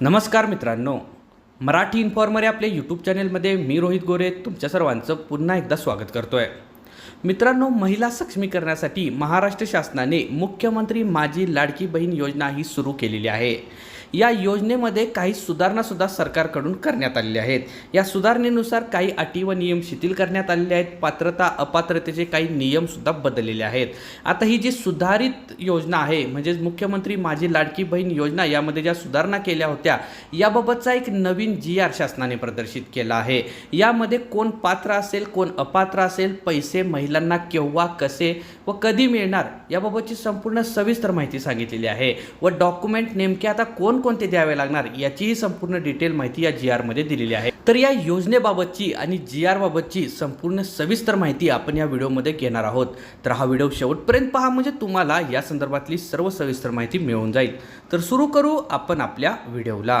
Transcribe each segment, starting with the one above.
नमस्कार मित्रांनो. मराठी इन्फॉर्मर या आपल्या यूट्यूब चॅनेलमध्ये मी रोहित गोरे तुमच्या सर्वांचं पुन्हा एकदा स्वागत करतोय. मित्रांनो महिला सक्षमीकरणासाठी महाराष्ट्र शासनाने मुख्यमंत्री माझी लाडकी बहीण योजना ही सुरू केलेली आहे. या योजनेमध्ये काही सुधारणासुद्धा सरकारकडून करण्यात आलेल्या आहेत. या सुधारणेनुसार काही अटी व नियम शिथिल करण्यात आलेले आहेत. पात्रता अपात्रतेचे काही नियमसुद्धा बदललेले आहेत. आता ही जी सुधारित योजना आहे म्हणजेच मुख्यमंत्री माझी लाडकी बहीण योजना यामध्ये ज्या सुधारणा केल्या होत्या याबाबतचा एक नवीन जी आर शासनाने प्रदर्शित केला आहे. यामध्ये कोण पात्र असेल कोण अपात्र असेल पैसे महिलांना केव्हा कसे व कधी मिळणार याबाबतची संपूर्ण सविस्तर माहिती सांगितलेली आहे. व डॉक्युमेंट नेमके आता कोण कोणकोणते द्यावे लागणार याचीही संपूर्ण डिटेल माहिती या जी आरमध्ये दिलेली आहे. तर या योजनेबाबतची आणि जी आर बाबतची संपूर्ण सविस्तर माहिती आपण या व्हिडिओमध्ये घेणार आहोत. तर हा व्हिडिओ शेवटपर्यंत पहा म्हणजे तुम्हाला या संदर्भातली सर्व सविस्तर माहिती मिळून जाईल. तर सुरू करू आपण आपल्या व्हिडिओला.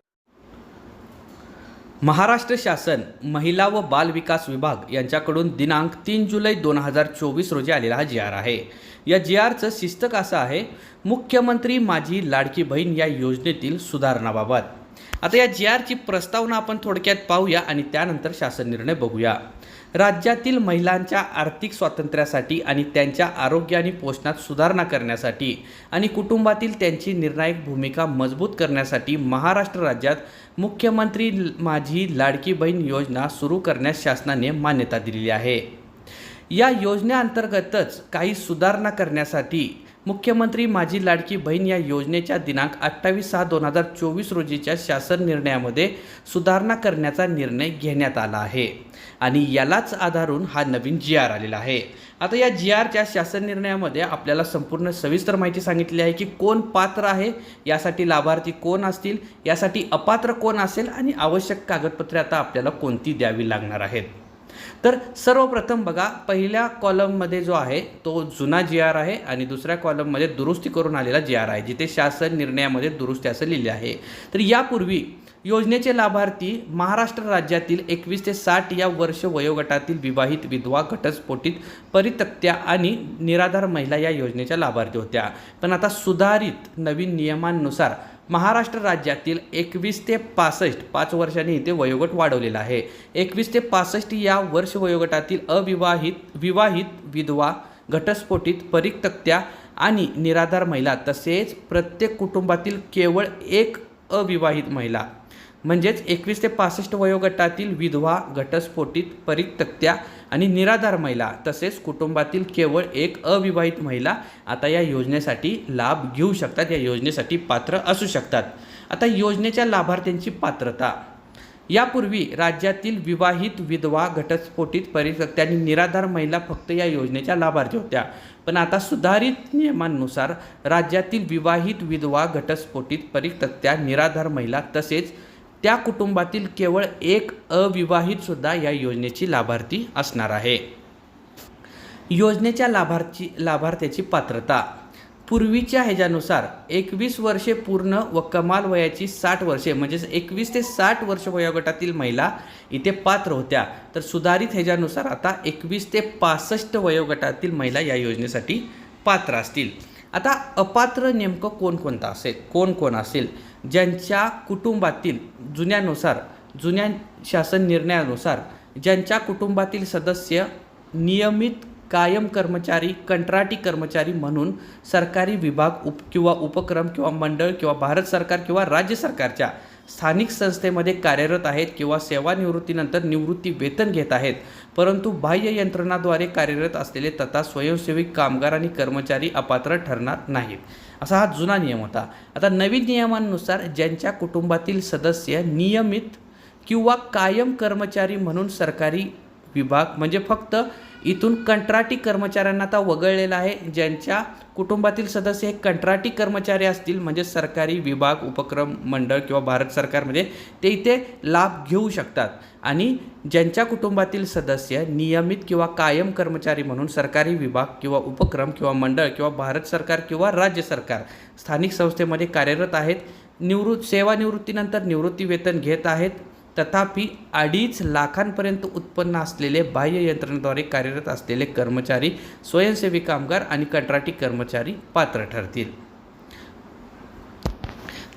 महाराष्ट्र शासन महिला व बाल विकास विभाग यांच्याकडून दिनांक तीन जुलै दोन हजार चोवीस रोजी आलेला हा जी आर आहे. या जी आरचं शिस्तक असं आहे मुख्यमंत्री माझी लाडकी बहीण या योजनेतील सुधारणाबाबत. आता या जी आरची प्रस्तावना आपण थोडक्यात पाहूया आणि त्यानंतर शासन निर्णय बघूया. राज्यातील महिलांच्या आर्थिक स्वातंत्र्यासाठी आणि त्यांच्या आरोग्य आणि पोषणात सुधारणा करण्यासाठी आणि कुटुंबातील त्यांची निर्णायक भूमिका मजबूत करण्यासाठी महाराष्ट्र राज्यात मुख्यमंत्री माझी लाडकी बहीण योजना सुरू करण्यास शासनाने मान्यता दिलेली आहे. या योजनेअंतर्गतच काही सुधारणा करण्यासाठी मुख्यमंत्री माझी लाडकी बहीण या योजनेच्या दिनांक अठ्ठावीस सहा दोन हजार चोवीस रोजीच्या शासन निर्णयामध्ये सुधारणा करण्याचा निर्णय घेण्यात आला आहे. आणि यालाच आधारून हा नवीन जी आर आलेला आहे. आता या जी आरच्या शासन निर्णयामध्ये आपल्याला संपूर्ण सविस्तर माहिती सांगितली आहे की कोण पात्र आहे यासाठी लाभार्थी कोण असतील यासाठी अपात्र कोण असेल आणि आवश्यक कागदपत्रे आता आपल्याला कोणती द्यावी लागणार आहेत. तर सर्वप्रथम बघा पहिल्या कॉलममध्ये जो आहे तो जुना जी आर आहे आणि दुसऱ्या कॉलममध्ये दुरुस्ती करून आलेला जी आर आहे जिथे शासन निर्णयामध्ये दुरुस्ती असं लिहिले आहे. तर यापूर्वी योजनेचे लाभार्थी महाराष्ट्र राज्यातील एकवीस ते साठ या वर्ष वयोगटातील विवाहित विधवा घटस्फोटित परितक्त्या आणि निराधार महिला या योजनेच्या लाभार्थी होत्या. पण आता सुधारित नवीन नियमांनुसार महाराष्ट्र राज्यातील एकवीस ते पासष्ट पाच वर्षांनी इथे वयोगट वाढवलेला आहे. एकवीस ते पासष्ट या वर्ष वयोगटातील अविवाहित विवाहित विधवा घटस्फोटित परितक्त्या आणि निराधार महिला तसेच प्रत्येक कुटुंबातील केवळ एक अविवाहित महिला. म्हणजेच एकवीस ते पासष्ट वयोगटातील विधवा घटस्फोटित परितक्त्या आणि निराधार महिला तसेच कुटुंबातील केवळ एक अविवाहित महिला आता या योजनेसाठी लाभ घेऊ शकतात या योजनेसाठी पात्र असू शकतात. आता योजनेच्या लाभार्थ्यांची पात्रता. यापूर्वी राज्यातील विवाहित विधवा घटस्फोटित परितक्त्या आणि निराधार महिला फक्त या योजनेच्या लाभार्थी होत्या. पण आता सुधारित नियमांनुसार राज्यातील विवाहित विधवा घटस्फोटित परितक्त्या निराधार महिला तसेच त्या कुटुंबातील केवळ एक अविवाहितसुद्धा या योजनेची लाभार्थी असणार आहे. योजनेच्या लाभार्थी लाभार्थ्याची पात्रता. पूर्वीच्या ह्याच्यानुसार एकवीस वर्षे पूर्ण व कमाल वयाची साठ वर्षे म्हणजेच एकवीस ते साठ वर्ष वयोगटातील महिला इथे पात्र होत्या. तर सुधारित ह्याच्यानुसार आता एकवीस ते पासष्ट वयोगटातील महिला या योजनेसाठी पात्र असतील. आता अपात्र नेमकं कोणकोणतं असेल? कोण कोण असेल? ज्यांच्या कुटुंबातील जुन्यानुसार जुन्या शासन निर्णयानुसार ज्यांच्या कुटुंबातील सदस्य नियमित कायम कर्मचारी कंत्राटी कर्मचारी म्हणून सरकारी विभाग उप किंवा उपक्रम किंवा मंडळ किंवा भारत सरकार किंवा राज्य सरकारच्या स्थानिक संस्थेमध्ये कार्यरत आहेत किंवा सेवानिवृत्तीनंतर निवृत्ती वेतन घेत आहेत. परंतु बाह्य यंत्रणाद्वारे कार्यरत असलेले तथा स्वयंसेवी कामगार आणि कर्मचारी अपात्र ठरणार नाहीत. असा हा जुना नियम होता. आता नवीन नियमांनुसार ज्यांच्या कुटुंबातील सदस्य नियमित किंवा कायम कर्मचारी म्हणून सरकारी विभाग म्हणजे फक्त इथून कंत्राटी कर्मचाऱ्यांना आता वगळलेलं आहे ज्यांच्या कुटुंबातील सदस्य हे कंत्राटी कर्मचारी असतील म्हणजे सरकारी विभाग उपक्रम मंडळ किंवा भारत सरकारमध्ये म्हणजे ते इथे लाभ घेऊ शकतात. आणि ज्यांच्या कुटुंबातील सदस्य नियमित किंवा कायम कर्मचारी म्हणून सरकारी विभाग किंवा उपक्रम किंवा मंडळ किंवा भारत सरकार किंवा राज्य सरकार स्थानिक संस्थेमध्ये कार्यरत आहेत निवृत्त सेवानिवृत्तीनंतर निवृत्ती वेतन घेत आहेत तथापि अडीच लाखांपर्यंत उत्पन्न असलेले बाह्य यंत्रणेद्वारे कार्यरत असलेले कर्मचारी स्वयंसेवी कामगार आणि कंत्राटी कर्मचारी पात्र ठरतील.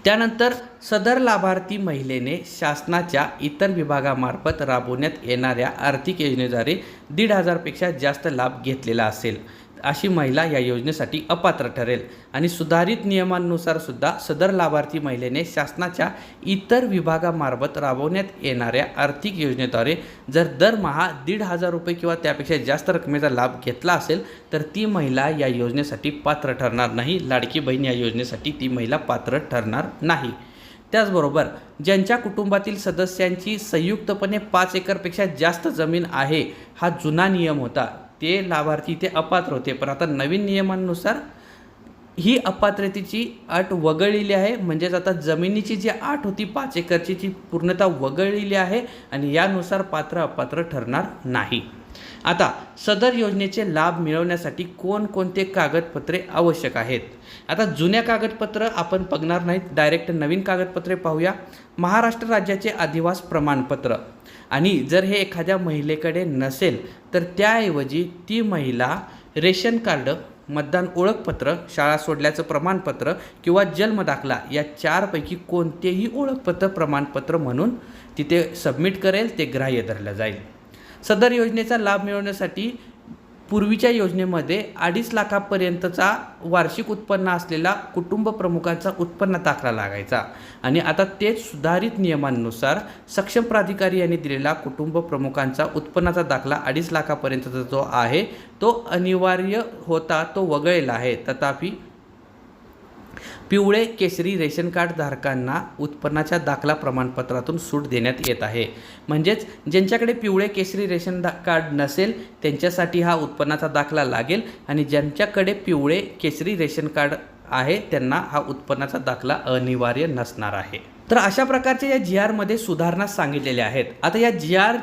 त्यानंतर सदर लाभार्थी महिलेने शासनाच्या इतर विभागामार्फत राबवण्यात येणाऱ्या आर्थिक योजनेद्वारे दीड हजारपेक्षा जास्त लाभ घेतलेला असेल. अशी महिला या योजनेसाठी अपात्र ठरेल. आणि सुधारित नियमांनुसार सुद्धा सदर लाभार्थी महिलेने शासनाच्या इतर विभागामार्फत राबवण्यात येणाऱ्या आर्थिक योजनेद्वारे जर दरमहा दीड हजार रुपये किंवा त्यापेक्षा जास्त रकमेचा लाभ घेतला असेल तर ती महिला या योजनेसाठी पात्र ठरणार नाही. लाडकी बहीण या योजनेसाठी ती महिला पात्र ठरणार नाही. त्याचबरोबर ज्यांच्या कुटुंबातील सदस्यांची संयुक्तपणे पाच एकरपेक्षा जास्त जमीन आहे हा जुना नियम होता. ते लाभार्थी ते अपात्र होते. पण आता नवीन नियमांनुसार ही अपात्रतेची अट वगळलेली आहे. म्हणजेच आता जमिनीची जी अट होती पाच एकरची ती पूर्णतः वगळलेली आहे आणि यानुसार पात्र अपात्र ठरणार नाही. आता सदर योजनेचे लाभ मिळवण्यासाठी कोणकोणते कागदपत्रे आवश्यक आहेत? आता जुन्या कागदपत्र आपण बघणार नाहीत. डायरेक्ट नवीन कागदपत्रे पाहूया. महाराष्ट्र राज्याचे अधिवास प्रमाणपत्र. आणि जर हे एखाद्या महिलेकडे नसेल तर त्याऐवजी ती महिला रेशन कार्ड मतदान ओळखपत्र शाळा सोडल्याचं प्रमाणपत्र किंवा जन्मदाखला या चारपैकी कोणतेही ओळखपत्र प्रमाणपत्र म्हणून तिथे सबमिट करेल ते ग्राह्य धरलं जाईल. सदर योजनेचा लाभ मिळवण्यासाठी पूर्वीच्या योजनेमध्ये अडीच लाखापर्यंतचा वार्षिक उत्पन्न असलेला कुटुंब प्रमुखांचा उत्पन्न दाखला लागायचा. आणि आता तेच सुधारित नियमांनुसार सक्षम प्राधिकारी यांनी दिलेला कुटुंब प्रमुखांचा उत्पन्नाचा दाखला अडीच लाखापर्यंतचा जो आहे तो अनिवार्य होता तो वगळलेला आहे. तथापि पिवळे केसरी रेशन कार्ड धारकांना उत्पन्नाच्या दाखला प्रमाणपत्रातून सूट देण्यात येत आहे. म्हणजेच ज्यांच्याकडे पिवळे केसरी रेशन दा कार्ड नसेल त्यांच्यासाठी हा उत्पन्नाचा दाखला लागेल आणि ज्यांच्याकडे पिवळे केसरी रेशन कार्ड आहे त्यांना हा उत्पन्नाचा दाखला अनिवार्य नसणार आहे. तर अशा प्रकारच्या या जी आरमध्ये सुधारणा सांगितलेल्या आहेत. आता या जी आर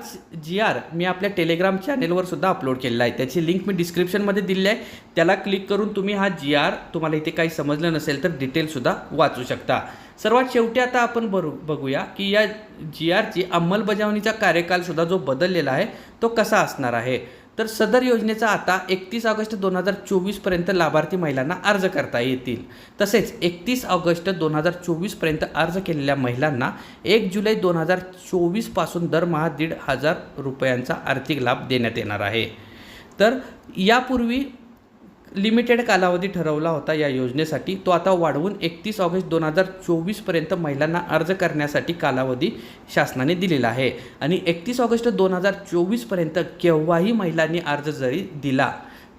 जी आर मी आपल्या टेलिग्राम चॅनेलवर सुद्धा अपलोड केलेला आहे. त्याची लिंक मी डिस्क्रिप्शनमध्ये दिली आहे. त्याला क्लिक करून तुम्ही हा जी आर तुम्हाला इथे काही समजलं नसेल तर डिटेलसुद्धा वाचू शकता. सर्वात शेवटी आता आपण बरू बघूया की या जी आरची अंमलबजावणीचा कार्यकालसुद्धा जो बदललेला आहे तो कसा असणार आहे? तर सदर योजनेचा आता एकतीस ऑगस्ट दोन हजार चोवीसपर्यंत लाभार्थी महिलांना अर्ज करता येतील. तसेच एकतीस ऑगस्ट दोन हजार चोवीसपर्यंत अर्ज केलेल्या महिलांना एक जुलै दोन हजार चोवीसपासून दरमहा दीड हजार रुपयांचा आर्थिक लाभ देण्यात येणार आहे. तर यापूर्वी लिमिटेड कालावधी ठरवला होता या योजनेसाठी. तो आता वाढवून एकतीस ऑगस्ट दोन हजार चोवीसपर्यंत महिलांना अर्ज करण्यासाठी कालावधी शासनाने दिलेला आहे. आणि एकतीस ऑगस्ट दोन हजार चोवीसपर्यंत केव्हाही महिलांनी अर्ज जरी दिला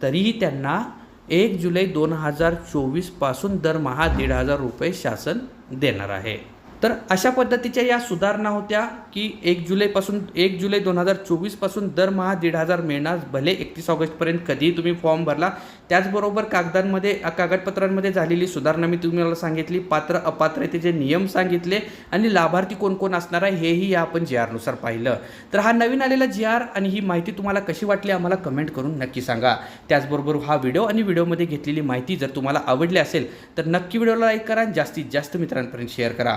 तरीही त्यांना एक जुलै दोन हजार चोवीसपासून दरमहा दीड हजार रुपये शासन देणार आहे. तर अशा पद्धतीच्या या सुधारणा होत्या की एक जुलैपासून एक जुलै दोन हजार चोवीसपासून दरमहा दीड हजार मिळणार भले एकतीस ऑगस्टपर्यंत कधीही तुम्ही फॉर्म भरला. त्याचबरोबर कागदांमध्ये कागदपत्रांमध्ये झालेली सुधारणा मी तुम्हाला सांगितली पात्र अपात्रतेचे नियम सांगितले आणि लाभार्थी कोण कोण असणार आहे हेही या आपण जी आरनुसार पाहिलं. तर हा नवीन आलेला जी आर आणि ही माहिती तुम्हाला कशी वाटली आम्हाला कमेंट करून नक्की सांगा. त्याचबरोबर हा व्हिडिओ आणि व्हिडिओमध्ये घेतलेली माहिती जर तुम्हाला आवडली असेल तर नक्की व्हिडिओला लाईक करा आणि जास्तीत जास्त मित्रांपर्यंत शेअर करा.